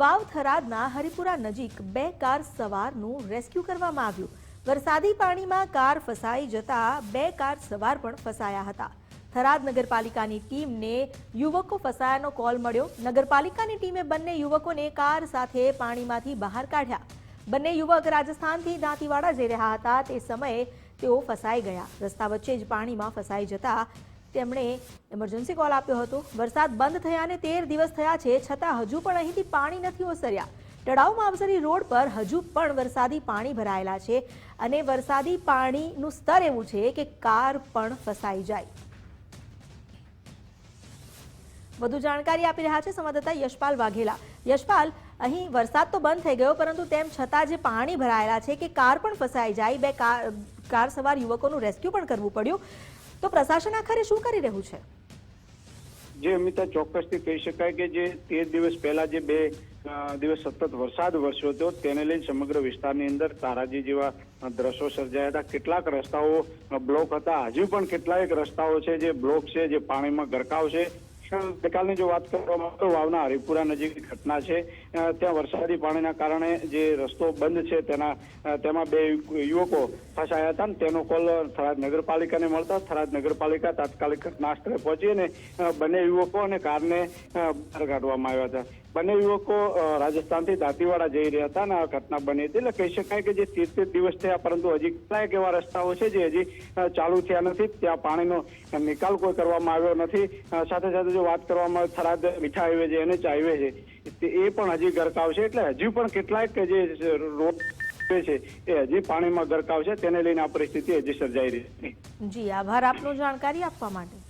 વાવ થરાદના હરિપુરા નજીક બે કાર સવારનું રેસ્ક્યુ કરવામાં આવ્યું. વરસાદી પાણીમાં કાર ફસાઈ જતા બે કાર સવાર પણ ફસાયા હતા. થરાદ નગરપાલિકાની ટીમને યુવકો ફસાયાનો કોલ મળ્યો. નગરપાલિકાની ટીમે બંને યુવકોને કાર સાથે પાણીમાંથી બહાર કાઢ્યા. બંને યુવક રાજસ્થાનથી દાંતીવાડા જઈ રહ્યા હતા. તે સમયે તેઓ ફસાઈ ગયા. રસ્તા વચ્ચે જ પાણીમાં ફસાઈ જતા તેમણે એમરજન્સી કોલ આપ્યો હતો. વરસાદ બંધ થયાને તેર દિવસ થયા છે, છતાં હજુ પણ અહીંથી પાણી નથી ઓસર્યા. તળાવમાં માવસરી રોડ પર હજુ પણ વરસાદી પાણી ભરાયેલા છે અને વરસાદી પાણીનું સ્તર એવું છે કે કાર પણ ફસાઈ જાય. વધુ જાણકારી આપી રહ્યા છે સંવાદદાતા યશપાલ વાઘેલા. યશપાલ, અહીં વરસાદ તો બંધ થઈ ગયો, પરંતુ તેમ છતાં જે પાણી ભરાયેલા છે કે કાર પણ ફસાઈ જાય, બે કાર કાર સવાર યુવકોનું રેસ્ક્યુ પણ કરવું પડ્યું. તો પ્રશાસન આખરે શું કરી રહ્યું છે? જે અમિતા ચોક્કસથી કહી શકાય કે જે તેર દિવસ પહેલા જે બે દિવસ સતત વરસાદ વરસ્યો હતો, તેને લઈને સમગ્ર વિસ્તારની અંદર તારાજી જેવા દ્રશ્યો સર્જાયા હતા. કેટલાક રસ્તાઓ બ્લોક હતા. હજુ પણ કેટલાક રસ્તાઓ છે જે બ્લોક છે, જે પાણીમાં ગરકાવ છે. ગઈકાલની જો વાત કરવામાં આવે તો વાવના હરિપુરા નજીકની ઘટના છે. ત્યાં વરસાદી પાણીના કારણે જે રસ્તો બંધ છે, તેના તેમાં બે યુવકો ફસાયા હતા ને તેનો કોલ થરાદ નગરપાલિકાને મળતા થરાદ નગરપાલિકા તાત્કાલિક ઘટના સ્થળે પહોંચી અને બંને યુવકો અને કારને બહાર કાઢવામાં આવ્યા હતા. બંને યુવકો રાજસ્થાનથી દાંતીવાડા જઈ રહ્યા હતા અને આ ઘટના બની હતી. એટલે કહી શકાય કે જે તેર દિવસ થયા, પરંતુ હજી કેટલાક એવા રસ્તાઓ છે જે હજી ચાલુ થયા નથી. ત્યાં પાણીનો નિકાલ કોઈ કરવામાં આવ્યો નથી. સાથે સાથે જો વાત કરવામાં આવે, થરાદ મીઠા હાઈવે છે, એનએચ હાઈવે છે. તે એ પણ હજી ગરકાવ છે. એટલે હજી પણ કેટલાક જે રોડ છે, એ હજી પાણીમાં ગરકાવ છે. તેને લઈને આ પરિસ્થિતિ હજી સર્જાઈ રહી છે. જી, આભાર આપનો જાણકારી આપવા માટે.